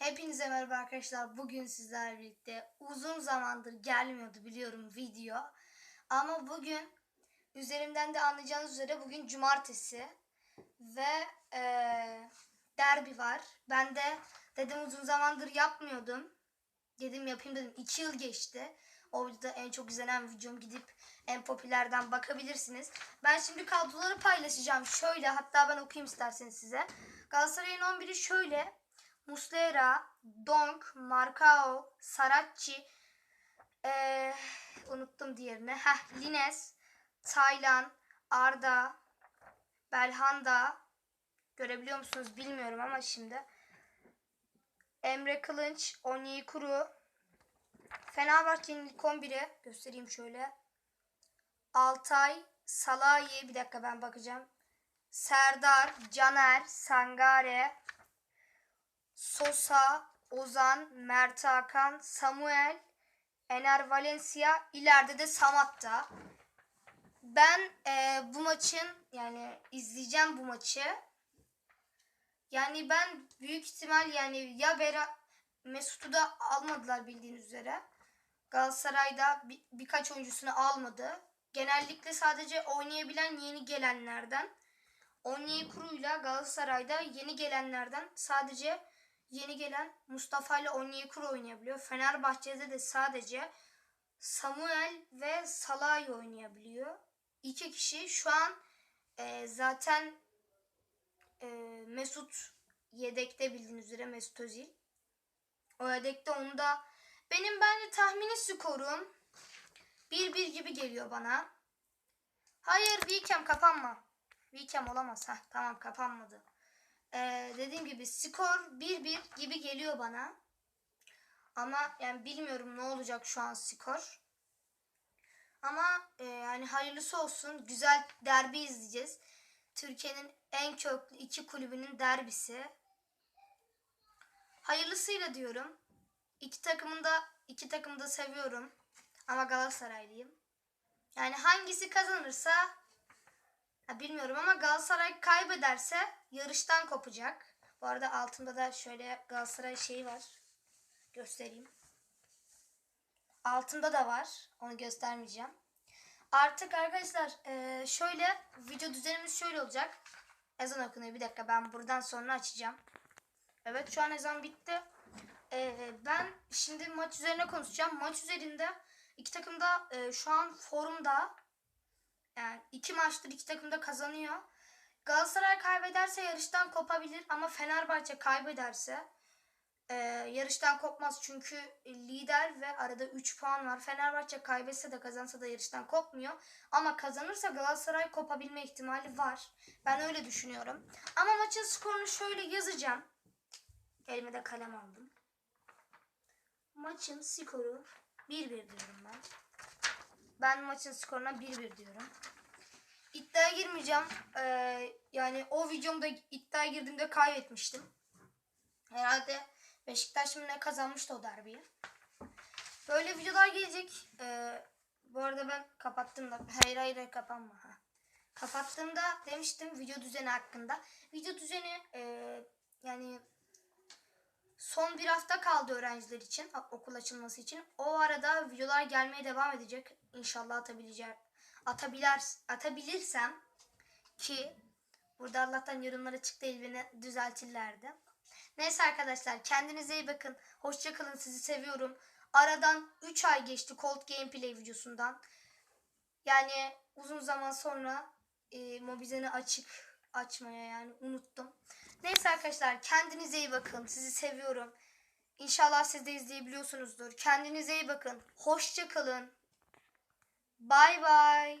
Hepinize merhaba arkadaşlar. Bugün sizlerle birlikte uzun zamandır gelmiyordu biliyorum video. Ama bugün üzerimden de anlayacağınız üzere bugün cumartesi ve eee, derbi var. Ben de dedim uzun zamandır yapmıyordum. Dedim yapayım dedim. 2 yıl geçti. O videoda en çok izlenen videom gidip en popülerden bakabilirsiniz. Ben şimdi kadroları paylaşacağım. Şöyle hatta ben okuyayım isterseniz size. Galatasaray'ın 11'i şöyle. Muslera, Donk, Marcao, Saracchi, eee, unuttum diğerini. Heh, Lines, Taylan, Arda, Belhanda, görebiliyor musunuz bilmiyorum ama şimdi. Emre Kılınç, Onyekuru, Fenerbahçe'nin ilk 11'i göstereyim şöyle. Altay, Salahi, bir dakika ben bakacağım. Serdar, Caner, Sangare, Sosa, Ozan, Mert Hakan, Samuel, Ener Valencia, ileride de Samat'ta. Ben e, bu maçın yani izleyeceğim bu maçı. Yani ben büyük ihtimal yani ya Bera Mesut'u da almadılar bildiğiniz üzere. Galatasaray'da bir, birkaç oyuncusunu almadı. Genellikle sadece oynayabilen yeni gelenlerden. Onyekuru'yla Galatasaray'da yeni gelenlerden sadece yeni gelen Mustafa ile Onyekuru oynayabiliyor. Fenerbahçe'de de sadece Samuel ve Salah'ı oynayabiliyor. İki kişi şu an e, zaten e, Mesut yedekte bildiğiniz üzere Mesut Özil. O yedekte onu da benim bence tahmini skorum 1-1 gibi geliyor bana. Hayır Wickham kapanma. Wickham olamaz. Heh, tamam kapanmadı. Ee, dediğim gibi skor 1-1 gibi geliyor bana. Ama yani bilmiyorum ne olacak şu an skor. Ama e, yani hayırlısı olsun. Güzel derbi izleyeceğiz. Türkiye'nin en köklü iki kulübünün derbisi. Hayırlısıyla diyorum. İki takımın da iki takımı da seviyorum. Ama Galatasaraylıyım. Yani hangisi kazanırsa ya bilmiyorum ama Galatasaray kaybederse yarıştan kopacak. Bu arada altında da şöyle Galatasaray şeyi var. Göstereyim. Altında da var. Onu göstermeyeceğim. Artık arkadaşlar eee, şöyle video düzenimiz şöyle olacak. Ezan okunuyor. Bir dakika ben buradan sonra açacağım. Evet şu an ezan bitti. Ee, ben şimdi maç üzerine konuşacağım. Maç üzerinde iki takım da e, şu an formda. Yani iki maçtır iki takım da kazanıyor. Galatasaray kaybederse yarıştan kopabilir ama Fenerbahçe kaybederse e, yarıştan kopmaz çünkü lider ve arada 3 puan var. Fenerbahçe kaybetse de kazansa da yarıştan kopmuyor. Ama kazanırsa Galatasaray kopabilme ihtimali var. Ben öyle düşünüyorum. Ama maçın skorunu şöyle yazacağım. Elime de kalem aldım. Maçın skoru 1-1 diyorum ben. Ben maçın skoruna 1-1 diyorum. İddiaya girmeyeceğim. Ee, yani o videomda iddiaya girdiğimde kaybetmiştim. Herhalde Beşiktaş mı ne kazanmıştı o derbiyi. Böyle videolar gelecek. Ee, bu arada ben kapattım da. Hayır hayır, kapanma. Ha. Kapattığımda demiştim video düzeni hakkında. Video düzeni e, yani Son bir hafta kaldı öğrenciler için okul açılması için. O arada videolar gelmeye devam edecek. İnşallah atabileceğim. Atabilir, atabilirsem ki burada Allah'tan yorumlara çıktı değil beni düzeltirlerdi. Neyse arkadaşlar kendinize iyi bakın. Hoşçakalın sizi seviyorum. Aradan 3 ay geçti Cold Gameplay videosundan. Yani uzun zaman sonra e, Mobizen'i açık açmaya yani unuttum. Neyse arkadaşlar kendinize iyi bakın. Sizi seviyorum. İnşallah siz de izleyebiliyorsunuzdur. Kendinize iyi bakın. Hoşça kalın. Bay bay.